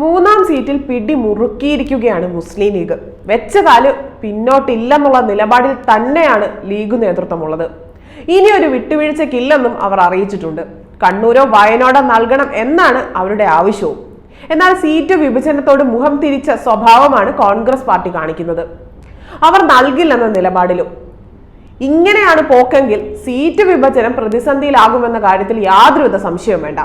മൂന്നാം സീറ്റിൽ പിടി മുറുക്കിയിരിക്കുകയാണ് മുസ്ലിം ലീഗ്. വെച്ച കാൽ പിന്നോട്ടില്ലെന്നുള്ള നിലപാടിൽ തന്നെയാണ് ലീഗ് നേതൃത്വമുള്ളത്. ഇനി ഒരു വിട്ടുവീഴ്ചയ്ക്കില്ലെന്നും അവർ അറിയിച്ചിട്ടുണ്ട്. കണ്ണൂരോ വയനാടോ നൽകണം എന്നാണ് അവരുടെ ആവശ്യവും. എന്നാൽ സീറ്റ് വിഭജനത്തോട് മുഖം തിരിച്ച സ്വഭാവമാണ് കോൺഗ്രസ് പാർട്ടി കാണിക്കുന്നത്. അവർ നൽകില്ലെന്ന നിലപാടിലും. ഇങ്ങനെയാണ് പോക്കെങ്കിൽ സീറ്റ് വിഭജനം പ്രതിസന്ധിയിലാകുമെന്ന കാര്യത്തിൽ യാതൊരുവിധ സംശയവും വേണ്ട.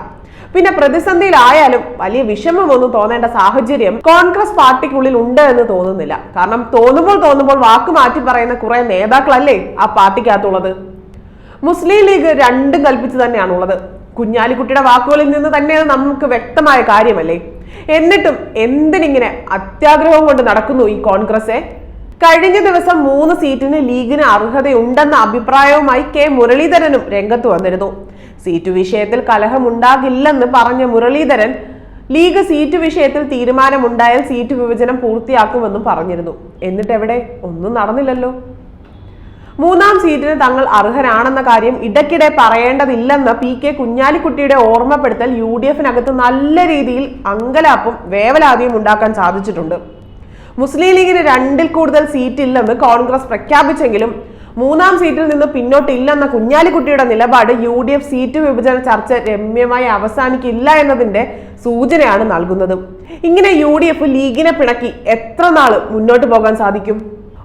പിന്നെ പ്രതിസന്ധിയിലായാലും വലിയ വിഷമമൊന്നും തോന്നേണ്ട സാഹചര്യം കോൺഗ്രസ് പാർട്ടിക്കുള്ളിൽ ഉണ്ട് എന്ന് തോന്നുന്നില്ല. കാരണം തോന്നുമ്പോൾ തോന്നുമ്പോൾ വാക്ക് മാറ്റി പറയുന്ന കുറെ നേതാക്കളല്ലേ ആ പാർട്ടിക്കകത്തുള്ളത്? മുസ്ലിം ലീഗ് രണ്ടും കൽപ്പിച്ച് തന്നെയാണുള്ളത്. കുഞ്ഞാലിക്കുട്ടിയുടെ വാക്കുകളിൽ നിന്ന് തന്നെ നമുക്ക് വ്യക്തമായ കാര്യമല്ലേ? എന്നിട്ടും എന്തിനിങ്ങനെ അത്യാഗ്രഹം കൊണ്ട് നടക്കുന്നു ഈ കോൺഗ്രസെ കഴിഞ്ഞ ദിവസം മൂന്ന് സീറ്റിന് ലീഗിന് അർഹതയുണ്ടെന്ന അഭിപ്രായവുമായി കെ മുരളീധരനും രംഗത്ത് വന്നിരുന്നു. സീറ്റ് വിഷയത്തിൽ കലഹമുണ്ടാകില്ലെന്ന് പറഞ്ഞ മുരളീധരൻ ലീഗ് സീറ്റ് വിഷയത്തിൽ തീരുമാനമുണ്ടായാൽ സീറ്റ് വിഭജനം പൂർത്തിയാക്കുമെന്നും പറഞ്ഞിരുന്നു. എന്നിട്ട് എവിടെ ഒന്നും നടന്നില്ലല്ലോ. മൂന്നാം സീറ്റിന് തങ്ങൾ അർഹരാണെന്ന കാര്യം ഇടയ്ക്കിടെ പറയേണ്ടതില്ലെന്ന് പി കെ കുഞ്ഞാലിക്കുട്ടിയുടെ ഓർമ്മപ്പെടുത്തൽ യു ഡി എഫിനകത്ത് നല്ല രീതിയിൽ അങ്കലാപ്പും വേവലാതിയും ഉണ്ടാക്കാൻ സാധിച്ചിട്ടുണ്ട്. മുസ്ലിം ലീഗിന് രണ്ടിൽ കൂടുതൽ സീറ്റ് ഇല്ലെന്ന് കോൺഗ്രസ് പ്രഖ്യാപിച്ചെങ്കിലും മൂന്നാം സീറ്റിൽ നിന്ന് പിന്നോട്ടില്ലെന്ന കുഞ്ഞാലിക്കുട്ടിയുടെ നിലപാട് യു ഡി എഫ് സീറ്റ് വിഭജന ചർച്ച രമ്യമായി അവസാനിക്കില്ല എന്നതിന്റെ സൂചനയാണ് നൽകുന്നത്. ഇങ്ങനെ യു ഡി എഫ് ലീഗിനെ പിണക്കി എത്ര നാൾ മുന്നോട്ട് പോകാൻ സാധിക്കും?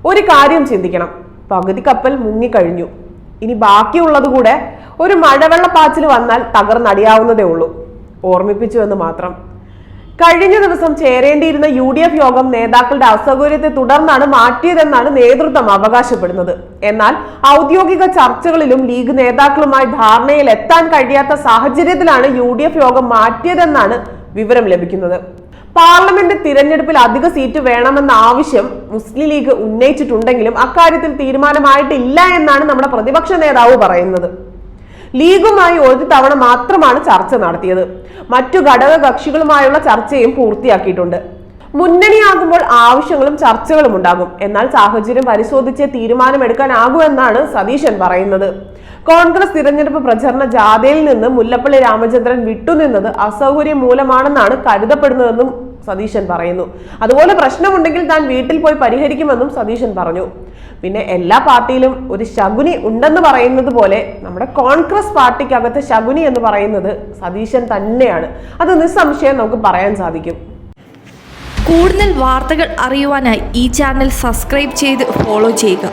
ഒരു കാര്യം ചിന്തിക്കണം. പകുതി കപ്പൽ മുങ്ങിക്കഴിഞ്ഞു. ഇനി ബാക്കിയുള്ളത് കൂടെ ഒരു മഴവെള്ളപ്പാച്ചിൽ വന്നാൽ തകർന്നടിയാവുന്നതേ ഉള്ളൂ. ഓർമ്മിപ്പിച്ചു എന്ന് മാത്രം. കഴിഞ്ഞ ദിവസം ചേരേണ്ടിയിരുന്ന യു ഡി എഫ് യോഗം നേതാക്കളുടെ അസൗകര്യത്തെ തുടർന്നാണ് മാറ്റിയതെന്നാണ് നേതൃത്വം അവകാശപ്പെടുന്നത്. എന്നാൽ ഔദ്യോഗിക ചർച്ചകളിലും ലീഗ് നേതാക്കളുമായി ധാരണയിൽ എത്താൻ കഴിയാത്ത സാഹചര്യത്തിലാണ് യു ഡി എഫ് യോഗം മാറ്റിയതെന്നാണ് വിവരം ലഭിക്കുന്നത്. പാർലമെന്റ് തിരഞ്ഞെടുപ്പിൽ അധിക സീറ്റ് വേണമെന്ന ആവശ്യം മുസ്ലിം ലീഗ് ഉന്നയിച്ചിട്ടുണ്ടെങ്കിലും അക്കാര്യത്തിൽ തീരുമാനമായിട്ടില്ല എന്നാണ് നമ്മുടെ പ്രതിപക്ഷ നേതാവ് പറയുന്നത്. ലീഗുമായി ഒരു തവണ മാത്രമാണ് ചർച്ച നടത്തിയത്. മറ്റു ഘടക കക്ഷികളുമായുള്ള ചർച്ചയും പൂർത്തിയാക്കിയിട്ടുണ്ട്. മുന്നണിയാകുമ്പോൾ ആവശ്യങ്ങളും ചർച്ചകളും ഉണ്ടാകും. എന്നാൽ സാഹചര്യം പരിശോധിച്ച് തീരുമാനമെടുക്കാനാകൂ എന്നാണ് സതീശൻ പറയുന്നത്. കോൺഗ്രസ് തിരഞ്ഞെടുപ്പ് പ്രചരണ ജാഥയിൽ നിന്ന് മുല്ലപ്പള്ളി രാമചന്ദ്രൻ വിട്ടുനിന്നത് അസൗകര്യം മൂലമാണെന്നാണ് കരുതപ്പെടുന്നതെന്നും സതീശൻ പറയുന്നു. അതുപോലെ പ്രശ്നമുണ്ടെങ്കിൽ താൻ വീട്ടിൽ പോയി പരിഹരിക്കുമെന്നും സതീശൻ പറഞ്ഞു. പിന്നെ എല്ലാ പാർട്ടിയിലും ഒരു ശകുനി ഉണ്ടെന്ന് പറയുന്നത് പോലെ നമ്മുടെ കോൺഗ്രസ് പാർട്ടിക്കകത്ത് ശകുനി എന്ന് പറയുന്നത് സതീശൻ തന്നെയാണ്. അത് നിസ്സംശയം നമുക്ക് പറയാൻ സാധിക്കും. കൂടുതൽ വാർത്തകൾ അറിയുവാനായി ഈ ചാനൽ സബ്സ്ക്രൈബ് ചെയ്ത് ഫോളോ ചെയ്യുക.